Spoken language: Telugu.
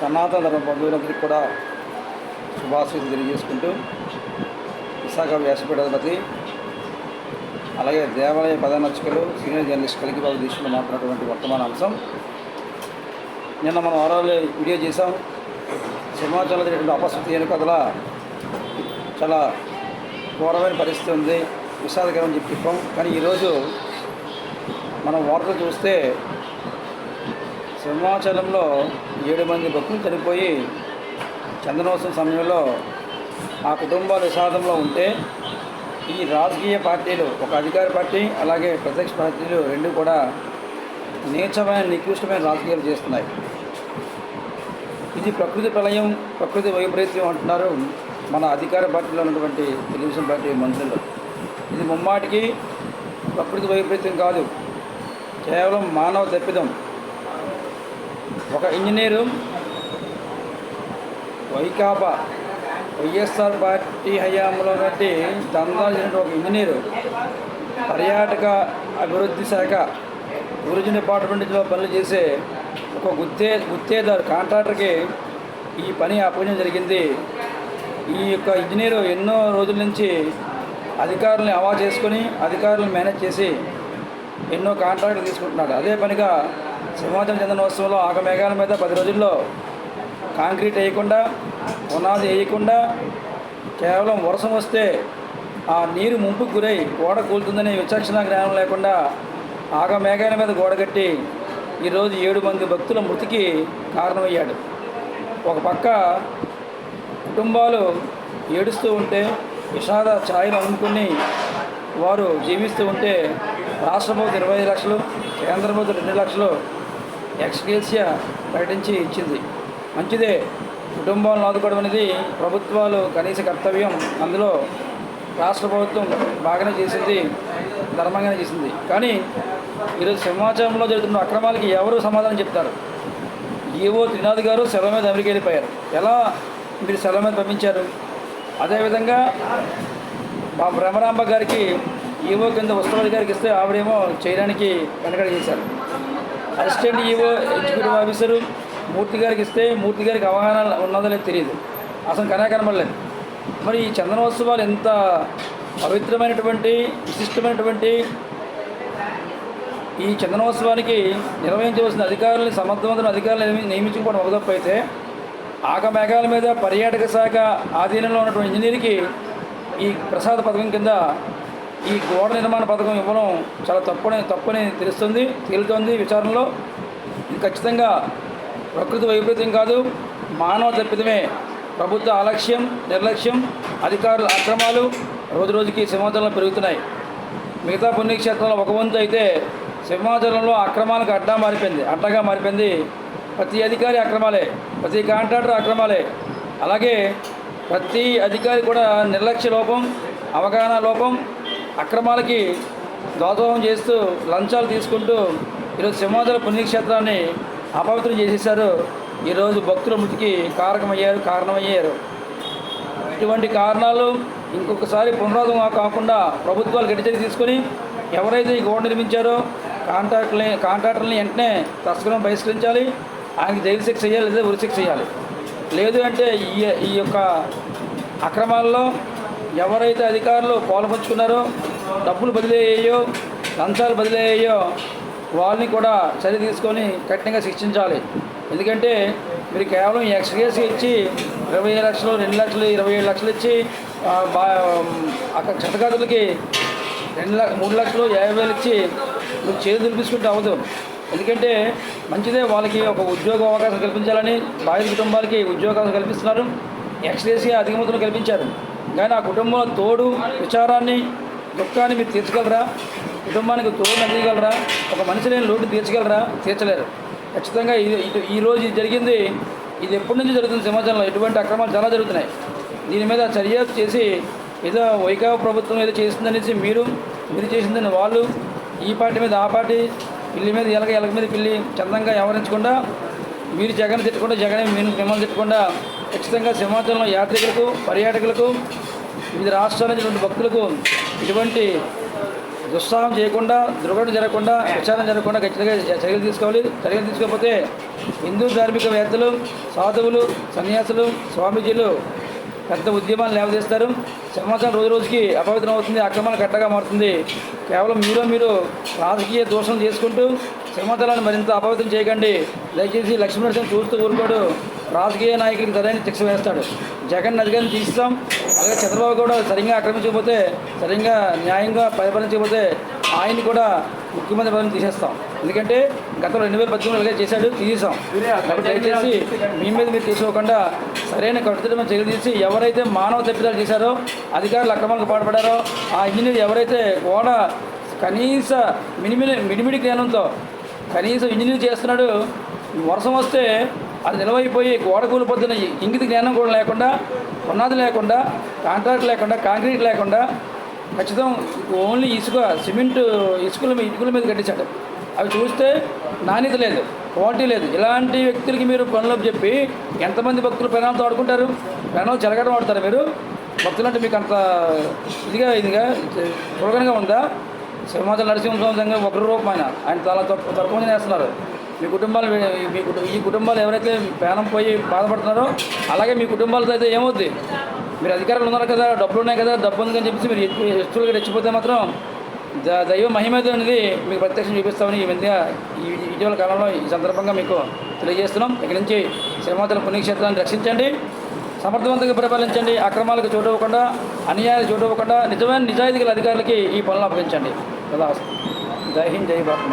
సనాతన ధర్మ బంధువులందరికీ కూడా శుభాశీస్సులు తెలియజేసుకుంటూ విశాఖ వ్యాసపీఠాధిపతి అలాగే దేవాలయ ప్రధానర్చకులు సీనియర్ జర్నలిస్ట్ కలిగి వాళ్ళు దీక్షలో మాట్లాడినటువంటి వర్తమాన అంశం. నిన్న మనం వారాలు వీడియో చేసాం సింహాచలం జరిగిన అపశృతి కదల చాలా ఘోరమైన పరిస్థితి ఉంది. విషాదకరం చెప్పి చెప్పాం. కానీ ఈరోజు మనం వార్తలు చూస్తే సింహాచలంలో ఏడు మంది భక్తులు చనిపోయి చందనోత్సవం సమయంలో ఆ కుటుంబాలు విషాదంలో ఉంటే ఈ రాజకీయ పార్టీలు ఒక అధికార పార్టీ అలాగే ప్రత్యక్ష పార్టీలు రెండు కూడా నీచమైన నికృష్టమైన రాజకీయాలు చేస్తున్నాయి. ఇది ప్రకృతి ప్రళయం ప్రకృతి వైపరీత్యం అంటున్నారు మన అధికార పార్టీలో ఉన్నటువంటి తెలుగుదేశం పార్టీ మంత్రులు. ఇది ముమ్మాటికి ప్రకృతి వైపరీత్యం కాదు కేవలం మానవ తప్పిదం ఒక ఇంజనీరు వైకాపా వైఎస్ఆర్ పార్టీ హయాంలో నుండి దందాలు చేసిన ఒక ఇంజనీరు పర్యాటక అభివృద్ధి శాఖ టూరిజం డిపార్ట్మెంట్లో పనులు చేసే ఒక గుత్తే గుత్తేదారు కాంట్రాక్టర్కి ఈ పని అప్పగించడం జరిగింది. ఈ యొక్క ఇంజనీరు ఎన్నో రోజుల నుంచి అధికారులను అవా చేసుకొని అధికారులను మేనేజ్ చేసి ఎన్నో కాంట్రాక్టులు తీసుకుంటున్నాడు. అదే పనిగా సింహాచలం చందనోత్సవంలో ఆగమేఘాల మీద పది రోజుల్లో కాంక్రీట్ వేయకుండా పునాది వేయకుండా కేవలం వర్షం వస్తే ఆ నీరు ముంపుకు గురై గోడ కూలుతుందనే విచక్షణ జ్ఞానం లేకుండా ఆగమేఘాల మీద గోడ కట్టి ఈరోజు ఏడు మంది భక్తుల మృతికి కారణమయ్యాడు. ఒక పక్క కుటుంబాలు ఏడుస్తూ ఉంటే విషాద ఛాయలు అందుకుని వారు జీవిస్తూ ఉంటే రాష్ట్ర ప్రభుత్వం ఇరవై లక్షలు కేంద్ర ప్రభుత్వం రెండు లక్షలు ఎక్స్గ్రేసియా ప్రకటించి ఇచ్చింది. మంచిదే కుటుంబాలను ఆదుకోవడం అనేది ప్రభుత్వాలు కనీస కర్తవ్యం. అందులో రాష్ట్ర ప్రభుత్వం బాగానే చేసింది ధర్మంగానే చేసింది. కానీ ఈరోజు సింహాచలంలో జరుగుతున్న అక్రమాలకి ఎవరు సమాధానం చెప్తారు? ఈవో త్రినాథ్ గారు సెలవు మీద అమెరికా వెళ్ళిపోయారు. ఎలా మీరు సెలవు మీద పంపించారు? అదేవిధంగా మా భ్రమరాంబ గారికి ఈవో కింద ఉత్సవాది గారికి ఇస్తే ఆవిడేమో చేయడానికి వెనకడ చేశారు assistant EO executive officer Murthy గారికి ఇస్తే మూర్తి గారికి అవగాహన ఉన్నదో లేదో తెలియదు అసలు కనే కనబడలేదు. మరి ఈ చందనోత్సవాలు ఎంత పవిత్రమైనటువంటి విశిష్టమైనటువంటి ఈ చందనోత్సవానికి నిర్వహించవలసిన అధికారులను సమర్థవంతమైన అధికారులు నియమించుకోవడం ఒక తప్పు అయితే ఆగమేఘాల మీద పర్యాటక శాఖ ఆధీనంలో ఉన్నటువంటి ఇంజనీర్కి ఈ ప్రసాద పథకం కింద ఈ గోడ నిర్మాణ పథకం ఇవ్వడం చాలా తప్పునే తప్పని తెలుస్తుంది తేలుతోంది విచారణలో. ఇది ఖచ్చితంగా ప్రకృతి వైపరీత్యం కాదు మానవ తప్పిదమే ప్రభుత్వ అలక్ష్యం నిర్లక్ష్యం అధికారుల అక్రమాలు రోజు రోజుకి సింహాచలంలో పెరుగుతున్నాయి. మిగతా పుణ్యక్షేత్రంలో ఒక వంతు అయితే సింహాచలంలో అక్రమాలకు అడ్డా మారిపోయింది అడ్డగా మారిపోయింది. ప్రతి అధికారి అక్రమాలే ప్రతి కాంట్రాక్టర్ అక్రమాలే. అలాగే ప్రతి అధికారి కూడా నిర్లక్ష్య లోపం అవగాహన లోపం అక్రమాలకి దోదోహం చేస్తూ లంచాలు తీసుకుంటూ ఈరోజు సింహాచల పుణ్యక్షేత్రాన్ని అపవిత్రం చేసేశారు. ఈరోజు భక్తుల మృతికి కారకమయ్యారు కారణమయ్యారు. ఇటువంటి కారణాలు ఇంకొకసారి పునరావృతం కాకుండా ప్రభుత్వాలు గడిచర్య తీసుకొని ఎవరైతే ఈ గోడ నిర్మించారో కాంట్రాక్టర్ని కాంట్రాక్టర్ని వెంటనే తస్కరం బహిష్కరించాలి. ఆయనకి జైలు శిక్ష చేయాలి లేదా ఉరిశిక్ష చేయాలి. లేదు అంటే ఈ ఈ యొక్క అక్రమాల్లో ఎవరైతే అధికారులు పాల్పంచుకున్నారో డబ్బులు బదిలీ అయ్యాయో లంచాలు బదిలీ అయ్యాయో వాళ్ళని కూడా చర్య తీసుకొని కఠినంగా శిక్షించాలి. ఎందుకంటే మీరు కేవలం ఎక్స్గ్రేస్ ఇచ్చి ఇరవై ఏడు లక్షలు రెండు లక్షలు ఇరవై ఏడు లక్షలు ఇచ్చి బా అక్కడ క్షతగాతులకి రెండు లక్ష మూడు లక్షలు యాభై వేలు ఇచ్చి మీరు చేతి దులిపించుకుంటే అవ్వదు. ఎందుకంటే మంచిదే వాళ్ళకి ఒక ఉద్యోగ అవకాశం కల్పించాలని బాధిత కుటుంబాలకి ఉద్యోగాలు కల్పిస్తున్నారు. ఎక్స్గ్రేస్గా అధిక మొత్తంలో కల్పించారు. కానీ ఆ కుటుంబంలో తోడు విచారాన్ని దుఃఖాన్ని మీరు తీర్చగలరా? కుటుంబానికి తోడు అందించగలరా? ఒక మనిషి లేని లోటు తీర్చగలరా? తీర్చలేరు. ఖచ్చితంగా ఇది ఈ ఈరోజు ఇది జరిగింది. ఇది ఎప్పటి నుంచి జరుగుతుంది సమాజంలో. ఎటువంటి అక్రమాలు చాలా జరుగుతున్నాయి. దీని మీద చర్య చేసి ఏదో వైకావ ప్రభుత్వం ఏదో చేసిందనేసి మీరు మీరు చేసిందని వాళ్ళు ఈ పార్టీ మీద ఆ పార్టీ పిల్లి మీద ఎలక ఎలక మీద పిల్లి చందంగా వ్యవహరించకుండా మీరు జగన్ తిట్టకుండా జగన్ మీరు మిమ్మల్ని తిట్టకుండా ఖచ్చితంగా సింహాచలంలో యాత్రికులకు పర్యాటకులకు వివిధ రాష్ట్రాల నుంచి భక్తులకు ఇటువంటి దుస్సాహం చేయకుండా దుర్ఘటన జరగకుండా విచారణ జరగకుండా ఖచ్చితంగా చర్యలు తీసుకోవాలి. చర్యలు తీసుకోకపోతే హిందూ ధార్మిక వేత్తలు సాధువులు సన్యాసులు స్వామీజీలు పెద్ద ఉద్యమాలు లేవదీస్తారు. సమాచారం రోజు రోజుకి అపవిత్రం అవుతుంది అక్రమాలు గట్టగా మారుతుంది. కేవలం మీరు మీరు రాజకీయ దోషం చేసుకుంటూ సమాచారాన్ని మరింత అపవిత్రం చేయకండి. దయచేసి లక్ష్మీనరసింహ చూస్తూ ఊరుకోడు. రాజకీయ నాయకుడికి సరైన శిక్ష వేస్తాడు. జగన్ అధికారిని తీస్తాం. అలాగే చంద్రబాబు కూడా సరిగ్గా ఆక్రమించకపోతే సరిగ్గా న్యాయంగా పరిపాలించకపోతే ఆయన్ని కూడా ముఖ్యమంత్రి పదవిని తీసేస్తాం. ఎందుకంటే గతంలో రెండు వేల పద్దెనిమిది అలాగే చేశాడు తీసేసాం కాబట్టి దయచేసి మీ మీద మీరు తీసుకోకుండా సరైన కట్టుదిట్టమైన చర్యలు తీసి ఎవరైతే మానవ తప్పిదాలు చేశారో అధికారులు అక్రమాలకు పాల్పడారో ఆ ఇంజనీర్ ఎవరైతే గోడ కనీస మినిమిడి మిడిమిడి జ్ఞానంతో కనీసం ఇంజనీర్ చేస్తున్నాడు వర్షం వస్తే అది నిలవైపోయి గోడ కూలిపోతున్న ఇంగిత జ్ఞానం కూడా లేకుండా పునాది లేకుండా కాంట్రాక్ట్ లేకుండా కాంక్రీట్ లేకుండా ఖచ్చితం ఓన్లీ ఇసుక సిమెంట్ ఇసుకల మీద ఇటుకల మీద కట్టించాడు. అవి చూస్తే నాణ్యత లేదు క్వాలిటీ లేదు. ఇలాంటి వ్యక్తులకి మీరు పనులు చెప్పి ఎంతమంది భక్తులు పెనాలతో ఆడుకుంటారు? పెనాలు చెలగడం ఆడతారు మీరు. భక్తులు అంటే మీకు అంత ఇదిగా ఇదిగా చులకనగా ఉందా? సింహాచల నరసింహస్వామి సంఘం ఒకరి రూపం ఆయన ఆయన చాలా తక్కువ తక్కువ చేస్తున్నారు. మీ కుటుంబాలు మీ ఈ కుటుంబాలు ఎవరైతే ప్రాణం పోయి బాధపడుతున్నారో అలాగే మీ కుటుంబాలతో అయితే ఏమవుద్ది? మీరు అధికారులు ఉన్నారు కదా డబ్బులు ఉన్నాయి కదా డబ్బు ఉందని చెప్పేసి మీరు ఎక్కువ తెచ్చిపోతే రెచ్చిపోతే మాత్రం ద- దైవ మహిమేదో అనేది మీకు ప్రత్యక్షం చూపిస్తామని ఈ మధ్య ఈ ఇటీవల కాలంలో ఈ సందర్భంగా మీకు తెలియజేస్తున్నాం. ఇక్కడి నుంచి శ్రీమాతల పుణ్యక్షేత్రాన్ని రక్షించండి సమర్థవంతంగా పరిపాలించండి అక్రమాలకు చోటు ఇవ్వకుండా అన్యాయాలు చోటు ఇవ్వకుండా నిజమైన నిజాయితీ గల అధికారులకి ఈ పనులు అప్పగించండి. కదా జై హింద్ జై భారత్